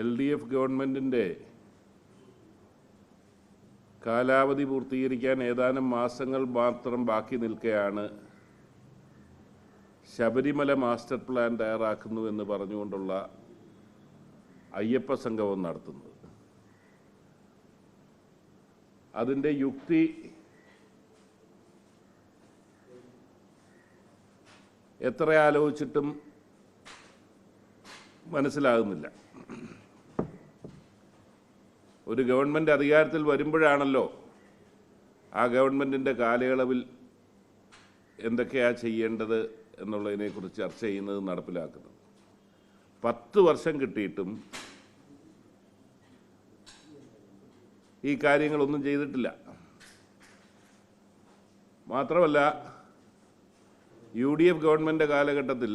L D F ഗവൺമെന്റിന്റെ കാലാവധി പൂർത്തീകരിക്കാൻ ഏതാനും മാസങ്ങൾ മാത്രം ബാക്കി നിൽക്കെയാണ് ശബരിമല മാസ്റ്റർ പ്ലാൻ തയ്യാറാക്കുന്നു എന്ന് പറഞ്ഞുകൊണ്ടുള്ള അയ്യപ്പ സംഗമം നടത്തുന്നത്. അതിന്റെ യുക്തി എത്ര ആലോചിച്ചിട്ടും മനസ്സിലാകുന്നില്ല. ഒരു ഗവൺമെന്റ് അധികാരത്തിൽ വരുമ്പോഴാണല്ലോ ആ ഗവൺമെന്റിന്റെ കാലയളവിൽ എന്തൊക്കെയാണ് ചെയ്യേണ്ടത് എന്നുള്ളതിനെക്കുറിച്ച് ചർച്ച ചെയ്യുന്നത് നടപ്പിലാക്കുന്നത്. പത്ത് വർഷം കിട്ടിയിട്ടും ഈ കാര്യങ്ങളൊന്നും ചെയ്തിട്ടില്ല. മാത്രമല്ല യു ഡി എഫ് ഗവൺമെന്റ് കാലഘട്ടത്തിൽ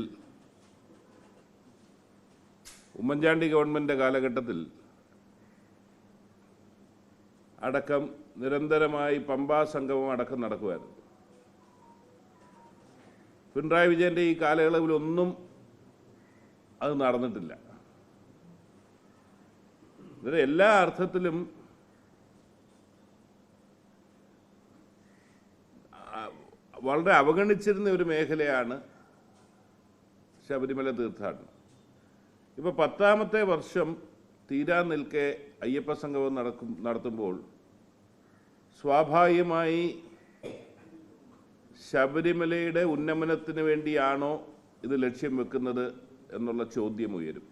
ഉമ്മൻചാണ്ടി ഗവൺമെന്റ് കാലഘട്ടത്തിൽ അടക്കം നിരന്തരമായി പമ്പാ സംഗമം അടക്കം നടക്കുമായിരുന്നു പിണറായി വിജയന്റെ ഈ കാലയളവിലൊന്നും അത് നടന്നിട്ടില്ല. ഇതിന് എല്ലാ അർത്ഥത്തിലും വളരെ അവഗണിച്ചിരുന്ന ഒരു മേഖലയാണ് ശബരിമല തീർത്ഥാടനം. ഇപ്പോൾ പത്താമത്തെ വർഷം തീരാൻ നിൽക്കെ അയ്യപ്പ സംഗമം നടക്കും നടത്തുമ്പോൾ സ്വാഭാവികമായി ശബരിമലയുടെ ഉന്നമനത്തിന് വേണ്ടിയാണോ ഇത് ലക്ഷ്യം വെക്കുന്നത് എന്നുള്ള ചോദ്യം ഉയരും.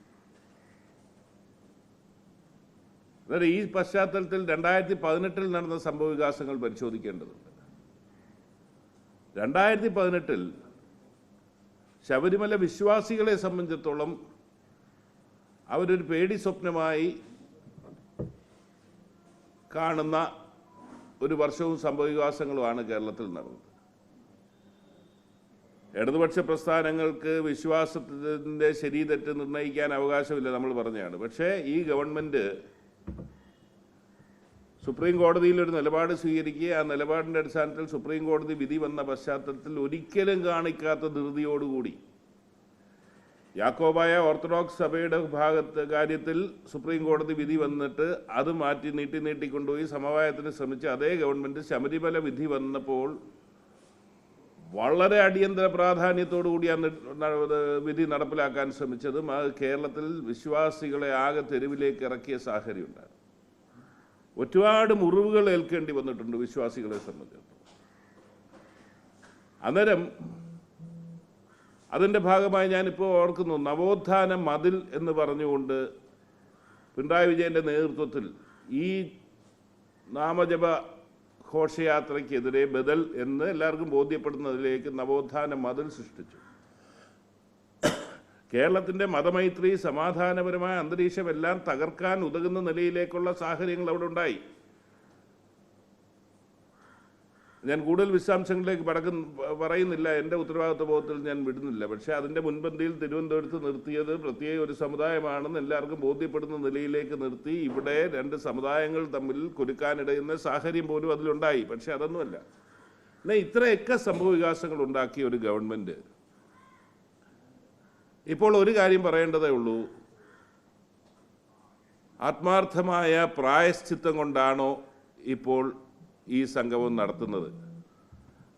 അതായത് ഈ പശ്ചാത്തലത്തിൽ രണ്ടായിരത്തി പതിനെട്ടിൽ നടന്ന സംഭവ വികാസങ്ങൾ പരിശോധിക്കേണ്ടതുണ്ട്. രണ്ടായിരത്തി പതിനെട്ടിൽ ശബരിമല വിശ്വാസികളെ സംബന്ധിച്ചിടത്തോളം അവരൊരു പേടി സ്വപ്നമായി കാണുന്ന ഒരു വർഷവും സംഭവവികാസങ്ങളുമാണ് കേരളത്തിൽ നടന്നത്. ഇടതുപക്ഷ പ്രസ്ഥാനങ്ങൾക്ക് വിശ്വാസത്തിന്റെ ശരി തെറ്റ് നിർണയിക്കാൻ അവകാശമില്ല നമ്മൾ പറഞ്ഞതാണ് പക്ഷേ ഈ ഗവൺമെന്റ് സുപ്രീം കോടതിയിൽ ഒരു നിലപാട് സ്വീകരിക്കുക ആ നിലപാടിന്റെ അടിസ്ഥാനത്തിൽ സുപ്രീം കോടതി വിധി വന്ന പശ്ചാത്തലത്തിൽ ഒരിക്കലും കാണിക്കാത്ത ധൃതിയോടുകൂടി യാക്കോബായ ഓർത്തഡോക്സ് സഭയുടെ ഭാഗത്ത് കാര്യത്തിൽ സുപ്രീം കോടതി വിധി വന്നിട്ട് അത് മാറ്റി നീട്ടി നീട്ടിക്കൊണ്ടുപോയി സമവായത്തിന് ശ്രമിച്ച അതേ ഗവൺമെന്റ് ശബരിമല വിധി വന്നപ്പോൾ വളരെ അടിയന്തര പ്രാധാന്യത്തോടു കൂടിയാണ് വിധി നടപ്പിലാക്കാൻ ശ്രമിച്ചതും അത് കേരളത്തിൽ വിശ്വാസികളെ ആകെ തെരുവിലേക്ക് ഇറക്കിയ സാഹചര്യം ഉണ്ടായിരുന്നു ഒരുപാട് മുറിവുകൾ ഏൽക്കേണ്ടി വന്നിട്ടുണ്ട് വിശ്വാസികളെ സംബന്ധിച്ചിടത്തോളം. അന്നേരം അതിന്റെ ഭാഗമായി ഞാനിപ്പോൾ ഓർക്കുന്നു നവോത്ഥാന മതിൽ എന്ന് പറഞ്ഞുകൊണ്ട് പിണറായി വിജയന്റെ നേതൃത്വത്തിൽ ഈ നാമജപ ഘോഷയാത്രയ്ക്കെതിരെ ബദൽ എന്ന് എല്ലാവർക്കും ബോധ്യപ്പെടുന്നതിലേക്ക് നവോത്ഥാന മതിൽ സൃഷ്ടിച്ചു. കേരളത്തിന്റെ മതമൈത്രി സമാധാനപരമായ അന്തരീക്ഷമെല്ലാം തകർക്കാൻ ഉതകുന്ന നിലയിലേക്കുള്ള സാഹചര്യങ്ങൾ അവിടെ ഉണ്ടായി. ഞാൻ കൂടുതൽ വിശദാംശങ്ങളിലേക്ക് പടക്കം പറയുന്നില്ല. എന്റെ ഉത്തരവാദിത്വ ബോധത്തിൽ ഞാൻ വിടുന്നില്ല. പക്ഷേ അതിന്റെ മുൻപന്തിയിൽ തിരുവനന്തപുരത്ത് നിർത്തിയത് പ്രത്യേക ഒരു സമുദായമാണെന്ന് എല്ലാവർക്കും ബോധ്യപ്പെടുന്ന നിലയിലേക്ക് നിർത്തി. ഇവിടെ രണ്ട് സമുദായങ്ങൾ തമ്മിൽ കുരുക്കാനിടയുന്ന സാഹചര്യം പോലും അതിലുണ്ടായി. പക്ഷേ അതൊന്നുമല്ല. എന്നാൽ ഇത്രയൊക്കെ സംഭവ വികാസങ്ങൾ ഉണ്ടാക്കിയ ഒരു ഗവൺമെന്റ്. ഇപ്പോൾ ഒരു കാര്യം പറയേണ്ടതേ ഉള്ളൂ. ആത്മാർത്ഥമായ പ്രായശ്ചിത്തം കൊണ്ടാണോ ഇപ്പോൾ ഈ സംഗമം നടത്തുന്നത്.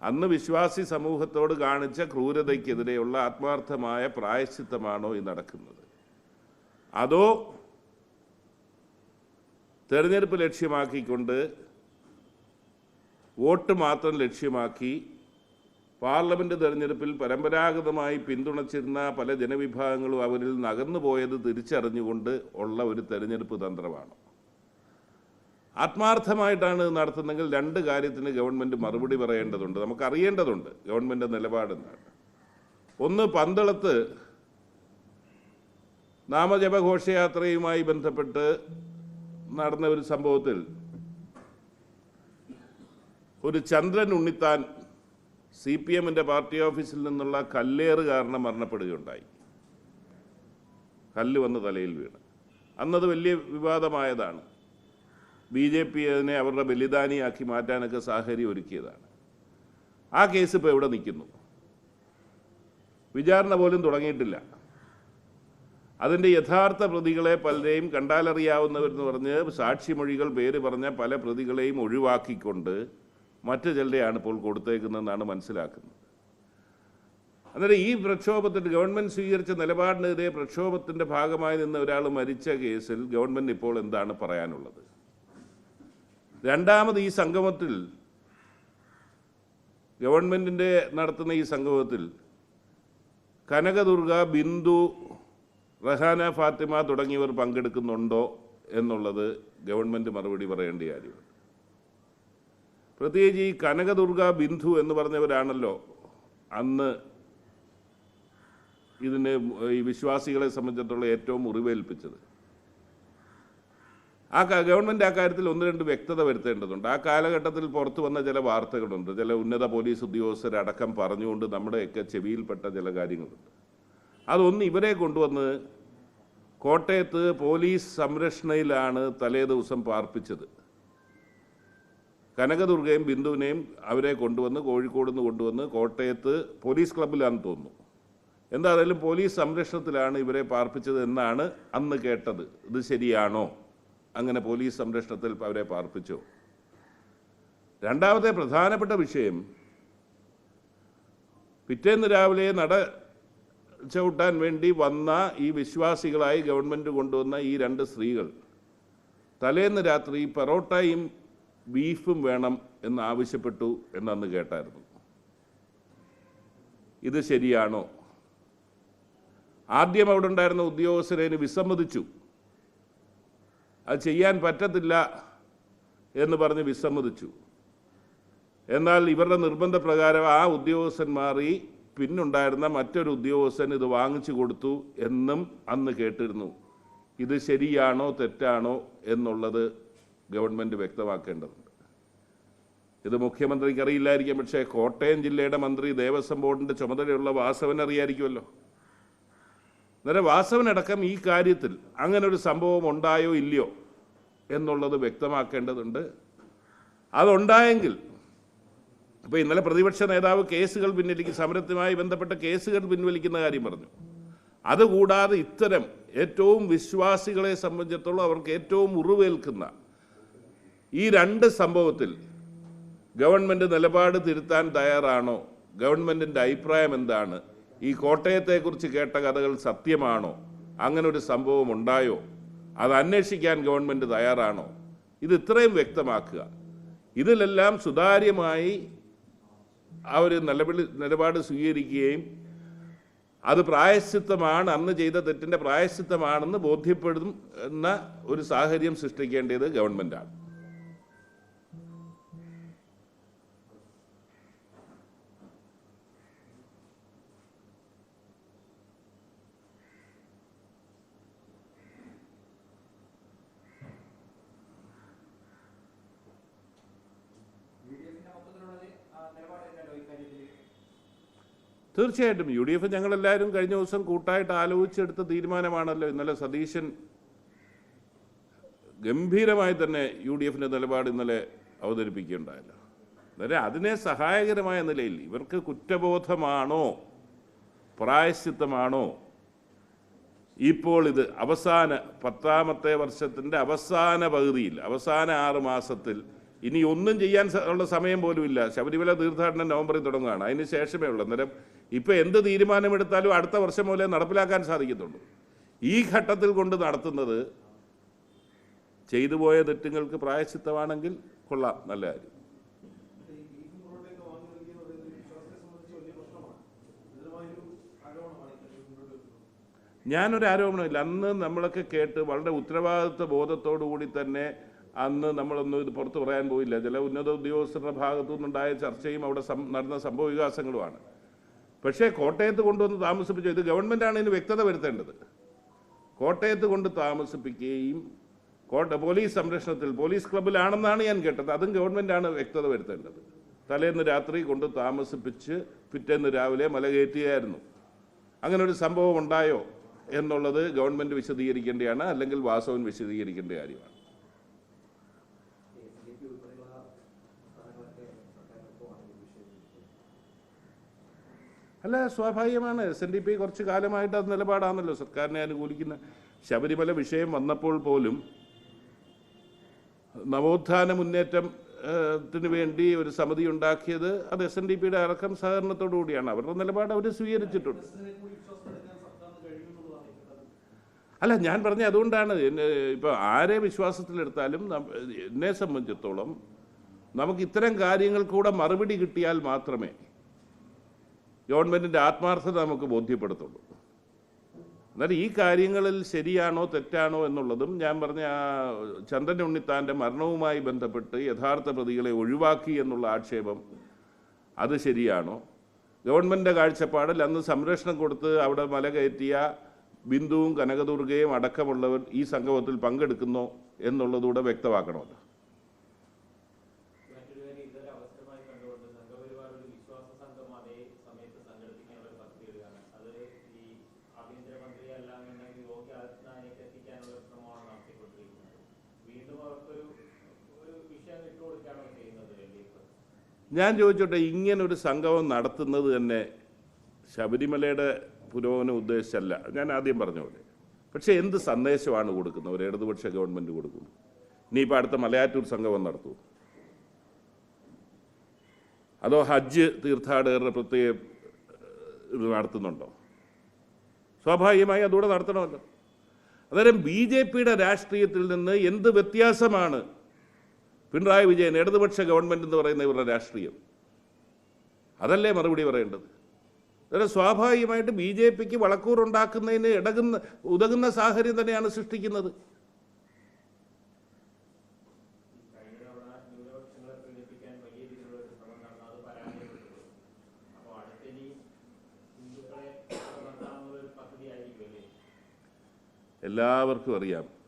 അന്ന് വിശ്വാസി സമൂഹത്തോട് കാണിച്ച ക്രൂരതയ്ക്കെതിരെയുള്ള ആത്മാർത്ഥമായ പ്രായശ്ചിത്തമാണോ ഈ നടക്കുന്നത്. അതോ തെരഞ്ഞെടുപ്പ് ലക്ഷ്യമാക്കിക്കൊണ്ട് വോട്ട് മാത്രം ലക്ഷ്യമാക്കി പാർലമെന്റ് തെരഞ്ഞെടുപ്പിൽ പരമ്പരാഗതമായി പിന്തുണച്ചിരുന്ന പല ജനവിഭാഗങ്ങളും അവരിൽ നിന്ന് അകന്നുപോയത് തിരിച്ചറിഞ്ഞുകൊണ്ട് ഉള്ള ഒരു തെരഞ്ഞെടുപ്പ് തന്ത്രമാണ്. ആത്മാർത്ഥമായിട്ടാണ് നടത്തുന്നതെങ്കിൽ രണ്ട് കാര്യത്തിന് ഗവൺമെന്റ് മറുപടി പറയേണ്ടതുണ്ട്. നമുക്ക് അറിയേണ്ടതുണ്ട് ഗവൺമെന്റ് നിലപാടെന്നാണ് ഒന്ന് പന്തളത്ത് നാമജപ ഘോഷയാത്രയുമായി ബന്ധപ്പെട്ട് നടന്ന ഒരു സംഭവത്തിൽ ഒരു ചന്ദ്രൻ ഉണ്ണിത്താൻ സി പി എമ്മിന്റെ പാർട്ടി ഓഫീസിൽ നിന്നുള്ള കല്ലേറ് കാരണം മരണപ്പെടുകയുണ്ടായി. കല്ല് വന്ന് തലയിൽ വീണ്. അന്നത് വലിയ വിവാദമായതാണ്. ബി ജെ പി അതിനെ അവരുടെ ബലിദാനിയാക്കി മാറ്റാനൊക്കെ സാഹചര്യം ഒരുക്കിയതാണ്. ആ കേസ് ഇപ്പോൾ എവിടെ നിൽക്കുന്നു? വിചാരണ പോലും തുടങ്ങിയിട്ടില്ല. അതിന്റെ യഥാർത്ഥ പ്രതികളെ പലരെയും കണ്ടാലറിയാവുന്നവരെന്ന് പറഞ്ഞ് സാക്ഷിമൊഴികൾ പേര് പറഞ്ഞ പല പ്രതികളെയും ഒഴിവാക്കിക്കൊണ്ട് മറ്റു ചിലരെയാണ് ഇപ്പോൾ കൊടുത്തേക്കുന്നതെന്നാണ് മനസ്സിലാക്കുന്നത്. അന്നേരം ഈ പ്രക്ഷോഭത്തിൽ ഗവൺമെന്റ് സ്വീകരിച്ച നിലപാടിനെതിരെ പ്രക്ഷോഭത്തിന്റെ ഭാഗമായി നിന്ന് ഒരാൾ മരിച്ച കേസിൽ ഗവൺമെന്റ് ഇപ്പോൾ എന്താണ് പറയാനുള്ളത്? രണ്ടാമത് ഈ സംഗമത്തിൽ ഗവൺമെന്റിന്റെ നടത്തുന്ന ഈ സംഗമത്തിൽ കനകദുർഗ ബിന്ദു റഹാന ഫാത്തിമ തുടങ്ങിയവർ പങ്കെടുക്കുന്നുണ്ടോ എന്നുള്ളത് ഗവൺമെന്റ് മറുപടി പറയേണ്ട കാര്യമാണ്. പ്രത്യേകിച്ച് ഈ കനകദുർഗ ബിന്ദു എന്ന് പറഞ്ഞവരാണല്ലോ അന്ന് ഇതിന് ഈ വിശ്വാസികളെ സംബന്ധിച്ചിടത്തോളം ഏറ്റവും മുറിവേൽപ്പിച്ചത്. ആ ഗവൺമെന്റ് ആ കാര്യത്തിൽ ഒന്ന് രണ്ട് വ്യക്തത വരുത്തേണ്ടതുണ്ട്. ആ കാലഘട്ടത്തിൽ പുറത്തു വന്ന ചില വാർത്തകളുണ്ട്. ചില ഉന്നത പോലീസ് ഉദ്യോഗസ്ഥരടക്കം പറഞ്ഞുകൊണ്ട് നമ്മുടെയൊക്കെ ചെവിയിൽപ്പെട്ട ചില കാര്യങ്ങളുണ്ട്. അതൊന്ന് ഇവരെ കൊണ്ടുവന്ന് കോട്ടയത്ത് പോലീസ് സംരക്ഷണയിലാണ് തലേ ദിവസം പാർപ്പിച്ചത്. കനകദുർഗയും ബിന്ദുവിനെയും അവരെ കൊണ്ടുവന്ന് കോഴിക്കോട് നിന്ന് കൊണ്ടുവന്ന് കോട്ടയത്ത് പോലീസ് ക്ലബ്ബിലാണെന്ന് തോന്നുന്നു. എന്തായാലും പോലീസ് സംരക്ഷണത്തിലാണ് ഇവരെ പാർപ്പിച്ചത് എന്നാണ് അന്ന് കേട്ടത്. ഇത് ശരിയാണോ? അങ്ങനെ പോലീസ് സംരക്ഷണത്തിൽ അവരെ പാർപ്പിച്ചു. രണ്ടാമത്തെ പ്രധാനപ്പെട്ട വിഷയം പിറ്റേന്ന് രാവിലെ നട ചവിട്ടാൻ വേണ്ടി വന്ന ഈ വിശ്വാസികളായി ഗവൺമെന്റ് കൊണ്ടുവന്ന ഈ രണ്ട് സ്ത്രീകൾ തലേന്ന് രാത്രി പെറോട്ടയും ബീഫും വേണം എന്ന് ആവശ്യപ്പെട്ടു എന്നന്ന് കേട്ടായിരുന്നു. ഇത് ശരിയാണോ? ആദ്യം അവിടെ ഉണ്ടായിരുന്ന ഉദ്യോഗസ്ഥരെ വിസമ്മതിച്ചു. അത് ചെയ്യാൻ പറ്റത്തില്ല എന്ന് പറഞ്ഞ് വിസമ്മതിച്ചു. എന്നാൽ ഇവരുടെ നിർബന്ധപ്രകാരം ആ ഉദ്യോഗസ്ഥൻ മാറി പിന്നുണ്ടായിരുന്ന മറ്റൊരു ഉദ്യോഗസ്ഥൻ ഇത് വാങ്ങിച്ചു കൊടുത്തു എന്നും അന്ന് കേട്ടിരുന്നു. ഇത് ശരിയാണോ തെറ്റാണോ എന്നുള്ളത് ഗവൺമെന്റ് വ്യക്തമാക്കേണ്ടതുണ്ട്. ഇത് മുഖ്യമന്ത്രിക്ക് അറിയില്ലായിരിക്കാം പക്ഷേ കോട്ടയം ജില്ലയുടെ മന്ത്രി ദേവസ്വം ബോർഡിന്റെ ചുമതലയുള്ള വാസവൻ അറിയായിരിക്കുമല്ലോ. അന്നേരം വാസവനടക്കം ഈ കാര്യത്തിൽ അങ്ങനെ ഒരു സംഭവം ഉണ്ടായോ ഇല്ലയോ എന്നുള്ളത് വ്യക്തമാക്കേണ്ടതുണ്ട്. അതുണ്ടായെങ്കിൽ അപ്പോൾ ഇന്നലെ പ്രതിപക്ഷ നേതാവ് കേസുകൾ പിൻവലിക്കും സമരത്തുമായി ബന്ധപ്പെട്ട കേസുകൾ പിൻവലിക്കുന്ന കാര്യം പറഞ്ഞു. അതുകൂടാതെ ഇത്തരം ഏറ്റവും വിശ്വാസികളെ സംബന്ധിച്ചിടത്തോളം അവർക്ക് ഏറ്റവും മുറിവേൽക്കുന്ന ഈ രണ്ട് സംഭവത്തിൽ ഗവൺമെന്റ് നിലപാട് തിരുത്താൻ തയ്യാറാണോ? ഗവൺമെന്റിന്റെ അഭിപ്രായം എന്താണ്? ഈ കോട്ടയത്തെക്കുറിച്ച് കേട്ട കഥകൾ സത്യമാണോ? അങ്ങനെ ഒരു സംഭവം ഉണ്ടായോ? അത് അന്വേഷിക്കാൻ ഗവൺമെന്റ് തയ്യാറാണോ? ഇത് ഇത്രയും വ്യക്തമാക്കുക. ഇതിലെല്ലാം സുതാര്യമായി അവർ നിലവിളി നിലപാട് സ്വീകരിക്കുകയും അത് പ്രായശ്ചിത്തമാണ് അന്ന് ചെയ്ത തെറ്റിന്റെ പ്രായശ്ചിത്തമാണെന്ന് ബോധ്യപ്പെടുന്ന ഒരു സാഹചര്യം സൃഷ്ടിക്കേണ്ടത് ഗവൺമെന്റാണ് യു ഡി എഫിന്റെ മൊത്തത്തിലുള്ളത് ആ നിലപാട് തന്നെയല്ലോ ഇക്കാര്യത്തിൽ തീർച്ചയായിട്ടും യു ഡി എഫ് ഞങ്ങളെല്ലാവരും കഴിഞ്ഞ ദിവസം കൂട്ടായിട്ട് ആലോചിച്ചെടുത്ത തീരുമാനമാണല്ലോ ഇന്നലെ സതീശൻ ഗംഭീരമായി തന്നെ യു ഡി എഫിന്റെ നിലപാട് ഇന്നലെ അവതരിപ്പിക്കുകയുണ്ടായല്ലോ. അന്നേരം അതിനെ സഹായകരമായ നിലയിൽ ഇവർക്ക് കുറ്റബോധമാണോ? പ്രായശ്ചിത്തമാണോ? ഇപ്പോൾ ഇത് അവസാന പത്താമത്തെ വർഷത്തിന്റെ അവസാന പകുതിയിൽ അവസാന ആറ് മാസത്തിൽ ഇനി ഒന്നും ചെയ്യാൻ ഉള്ള സമയം പോലും ഇല്ല. ശബരിമല തീർത്ഥാടനം നവംബറിൽ തുടങ്ങുകയാണ്. അതിന് ശേഷമേ ഉള്ളൂ. അന്നേരം ഇപ്പം എന്ത് തീരുമാനമെടുത്താലും അടുത്ത വർഷം മുതലേ നടപ്പിലാക്കാൻ സാധിക്കത്തുള്ളൂ. ഈ ഘട്ടത്തിൽ കൊണ്ട് നടത്തുന്നത് ചെയ്തു പോയ തെറ്റുങ്ങൾക്ക് പ്രായശിത്തമാണെങ്കിൽ കൊള്ളാം നല്ല കാര്യം. ഞാനൊരു ആരോപണമില്ല. അന്ന് നമ്മളൊക്കെ കേട്ട് വളരെ ഉത്തരവാദിത്വ ബോധത്തോടു കൂടി തന്നെ അന്ന് നമ്മളൊന്നും ഇത് പുറത്തു പറയാൻ പോയില്ല. ചില ഉന്നത ഉദ്യോഗസ്ഥരുടെ ഭാഗത്തു നിന്നുണ്ടായ ചർച്ചയും അവിടെ നടന്ന സംഭവ വികാസങ്ങളുമാണ്. പക്ഷേ കോട്ടയത്ത് കൊണ്ടുവന്ന് താമസിപ്പിച്ചു ഇത് ഗവൺമെന്റാണ് ഇതിന് വ്യക്തത വരുത്തേണ്ടത്. കോട്ടയത്ത് കൊണ്ട് താമസിപ്പിക്കുകയും കോട്ട പോലീസ് സംരക്ഷണത്തിൽ പോലീസ് ക്ലബിലാണെന്നാണ് ഞാൻ കേട്ടത്. അതും ഗവൺമെന്റാണ് വ്യക്തത വരുത്തേണ്ടത്. തലേന്ന് രാത്രി കൊണ്ട് താമസിപ്പിച്ച് പിറ്റേന്ന് രാവിലെ മല കയറ്റിയായിരുന്നു. അങ്ങനെ ഒരു സംഭവം ഉണ്ടായോ എന്നുള്ളത് ഗവൺമെന്റ് വിശദീകരിക്കേണ്ടതാണ് അല്ലെങ്കിൽ വാസവൻ വിശദീകരിക്കേണ്ട കാര്യമാണ്. അല്ല സ്വാഭാവികമാണ്. എസ് എൻ ഡി പി കുറച്ച് കാലമായിട്ട് അത് നിലപാടാണല്ലോ. സർക്കാരിനെ അനുകൂലിക്കുന്ന ശബരിമല വിഷയം വന്നപ്പോൾ പോലും നവോത്ഥാന മുന്നേറ്റം ത്തിന് വേണ്ടി ഒരു സമിതി ഉണ്ടാക്കിയത് അത് എസ് എൻ ഡി പിയുടെ അടക്കം സഹകരണത്തോടു കൂടിയാണ്. അവരുടെ നിലപാട് അവർ സ്വീകരിച്ചിട്ടുണ്ട്. അല്ല ഞാൻ പറഞ്ഞ അതുകൊണ്ടാണ്. ഇപ്പോൾ ആരെ വിശ്വാസത്തിലെടുത്താലും എന്നെ സംബന്ധിച്ചിടത്തോളം നമുക്ക് ഇത്തരം കാര്യങ്ങൾ കൂടെ മറുപടി കിട്ടിയാൽ മാത്രമേ ഗവൺമെന്റിന്റെ ആത്മാർത്ഥത നമുക്ക് ബോധ്യപ്പെടുത്തുള്ളൂ. എന്നാൽ ഈ കാര്യങ്ങളിൽ ശരിയാണോ തെറ്റാണോ എന്നുള്ളതും ഞാൻ പറഞ്ഞ ആ ചന്ദ്രൻ ഉണ്ണിത്താന്റെ മരണവുമായി ബന്ധപ്പെട്ട് യഥാർത്ഥ പ്രതികളെ ഒഴിവാക്കി എന്നുള്ള ആക്ഷേപം അത് ശരിയാണോ? ഗവൺമെന്റിന്റെ കാഴ്ചപ്പാടിൽ അന്ന് സംരക്ഷണം കൊടുത്ത് അവിടെ മല കയറ്റിയ ബിന്ദുവും കനകദുർഗയും അടക്കമുള്ളവർ ഈ സംഗമത്തിൽ പങ്കെടുക്കുന്നോ എന്നുള്ളതുകൂടെ വ്യക്തമാക്കണമല്ലോ മറ്റൊരു കാര്യം ഇതൊരു അവസരമായി കണ്ടുകൊണ്ട് സംഘപരിവാർ ഒരു വിശ്വാസ സംഘം അതേ സമയത്ത് സംഘടിപ്പിക്കാനുള്ള ഒരു പദ്ധതിയിടുകയാണ് അത് ഈ ആഭ്യന്തരമന്ത്രിയെ അല്ലാന്നുണ്ടെങ്കിൽ യോഗി ആദിത്യനാഥിലേക്ക് എത്തിക്കാനുള്ള ഒരു ശ്രമമാണ് നടത്തിക്കൊണ്ടിരിക്കുന്നത് വീണ്ടും അവർക്കൊരു ഒരു വിഷയം ഇട്ടുകൊടുക്കുകയാണോ ചെയ്യുന്നത് എൽ ഡി എഫ് ഞാൻ ചോദിച്ചോട്ടെ ഇങ്ങനെ ഒരു സംഗമം നടത്തുന്നത് തന്നെ ശബരിമലയുടെ പുരോഗമനം ഉദ്ദേശിച്ചല്ല. ഞാൻ ആദ്യം പറഞ്ഞ പോലെ. പക്ഷേ എന്ത് സന്ദേശമാണ് കൊടുക്കുന്നത്? ഒരു ഇടതുപക്ഷ ഗവൺമെന്റ് കൊടുക്കുന്നു. ഇനിയിപ്പോൾ അടുത്ത മലയാറ്റൂർ സംഗമം നടത്തൂ അതോ ഹജ്ജ് തീർത്ഥാടകരുടെ പ്രത്യേക ഇത് നടത്തുന്നുണ്ടോ? സ്വാഭാവികമായി അതുകൂടെ നടത്തണമല്ലോ. അന്നേരം ബി ജെ പിയുടെ രാഷ്ട്രീയത്തിൽ നിന്ന് എന്ത് വ്യത്യാസമാണ് പിണറായി വിജയൻ ഇടതുപക്ഷ ഗവൺമെന്റ് എന്ന് പറയുന്ന ഇവരുടെ രാഷ്ട്രീയം. അതല്ലേ മറുപടി പറയേണ്ടത്? അതായത് സ്വാഭാവികമായിട്ട് ബി ജെ പിക്ക് വളക്കൂറുണ്ടാക്കുന്നതിന് ഇടകുന്ന ഉതകുന്ന സാഹചര്യം തന്നെയാണ് സൃഷ്ടിക്കുന്നത്. എല്ലാവർക്കും അറിയാം.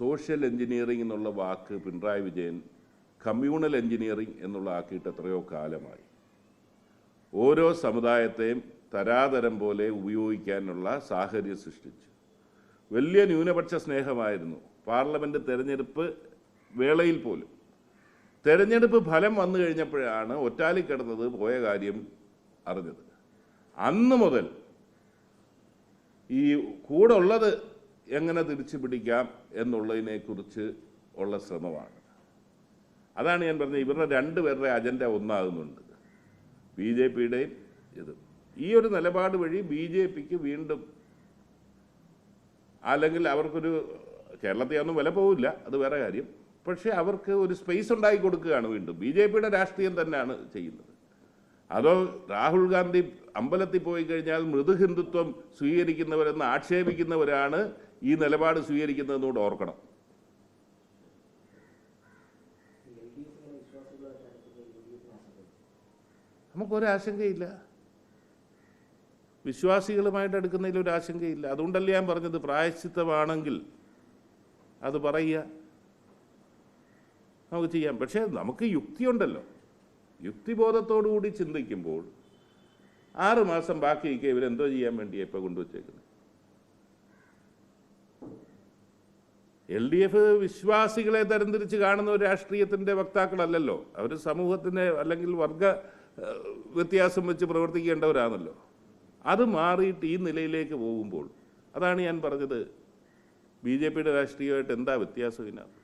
സോഷ്യൽ എഞ്ചിനീയറിംഗ് എന്നുള്ള വാക്ക് പിണറായി വിജയൻ കമ്മ്യൂണൽ എഞ്ചിനീയറിംഗ് എന്നുള്ള ആക്കിയിട്ട് എത്രയോ കാലമായി. ഓരോ സമുദായത്തെയും തരാതരം പോലെ ഉപയോഗിക്കാനുള്ള സാഹചര്യം സൃഷ്ടിച്ചു. വലിയ ന്യൂനപക്ഷ സ്നേഹമായിരുന്നു. പാർലമെന്റ് തെരഞ്ഞെടുപ്പ് വേളയിൽ പോലും. തെരഞ്ഞെടുപ്പ് ഫലം വന്നു കഴിഞ്ഞപ്പോഴാണ് ഒറ്റാലിക്കിടന്നത് പോയ കാര്യം അറിഞ്ഞത്. അന്ന് മുതൽ ഈ കൂടെ ഉള്ളത് എങ്ങനെ തിരിച്ചു പിടിക്കാം എന്നുള്ളതിനെക്കുറിച്ച് ഉള്ള ശ്രമമാണ്. അതാണ് ഞാൻ പറഞ്ഞത് ഇവരുടെ രണ്ടുപേരുടെ അജണ്ട ഒന്നാകുന്നുണ്ട്. ബി ജെ പിയുടെയും ഇത്. ഈ ഒരു നിലപാട് വഴി ബി ജെ പിക്ക് വീണ്ടും അല്ലെങ്കിൽ അവർക്കൊരു കേരളത്തിൽ ഒന്നും വില പോവില്ല അത് വേറെ കാര്യം. പക്ഷേ അവർക്ക് ഒരു സ്പേസ് ഉണ്ടാക്കി കൊടുക്കുകയാണ് വീണ്ടും. ബി ജെ പിയുടെ രാഷ്ട്രീയം തന്നെയാണ് ചെയ്യുന്നത്. അതോ രാഹുൽ ഗാന്ധി അമ്പലത്തിൽ പോയി കഴിഞ്ഞാൽ മൃദു ഹിന്ദുത്വം സ്വീകരിക്കുന്നവരെന്ന് ആക്ഷേപിക്കുന്നവരാണ് ഈ നിലപാട് സ്വീകരിക്കുന്നതെന്ന് കൂടെ ഓർക്കണം. നമുക്കൊരു ആശങ്കയില്ല വിശ്വാസികളുമായിട്ട് എടുക്കുന്നതിൽ ഒരു ആശങ്കയില്ല അതുകൊണ്ടല്ലേ ഞാൻ പറഞ്ഞത്? പ്രായശ്ചിത്തമാണെങ്കിൽ അത് പറയുക. നമുക്ക് ചെയ്യാം. പക്ഷേ നമുക്ക് യുക്തിയുണ്ടല്ലോ. യുക്തിബോധത്തോടുകൂടി ചിന്തിക്കുമ്പോൾ ആറുമാസം ബാക്കി നിൽക്കുക ഇവരെന്തോ ചെയ്യാൻ വേണ്ടിയാണ് ഇപ്പോൾ കൊണ്ടുവച്ചേക്കുന്നത്. എൽ ഡി എഫ് വിശ്വാസികളെ തരംതിരിച്ച് കാണുന്ന ഒരു രാഷ്ട്രീയത്തിന്റെ വക്താക്കളല്ലല്ലോ. അവർ സമൂഹത്തിന്റെ അല്ലെങ്കിൽ വർഗ വ്യത്യാസം വെച്ച് പ്രവർത്തിക്കേണ്ടവരാണല്ലോ. അത് മാറിയിട്ട് ഈ നിലയിലേക്ക് പോകുമ്പോൾ അതാണ് ഞാൻ പറഞ്ഞത് ബി ജെ പിയുടെ രാഷ്ട്രീയമായിട്ട് എന്താ വ്യത്യാസം ഇതിനകത്ത്?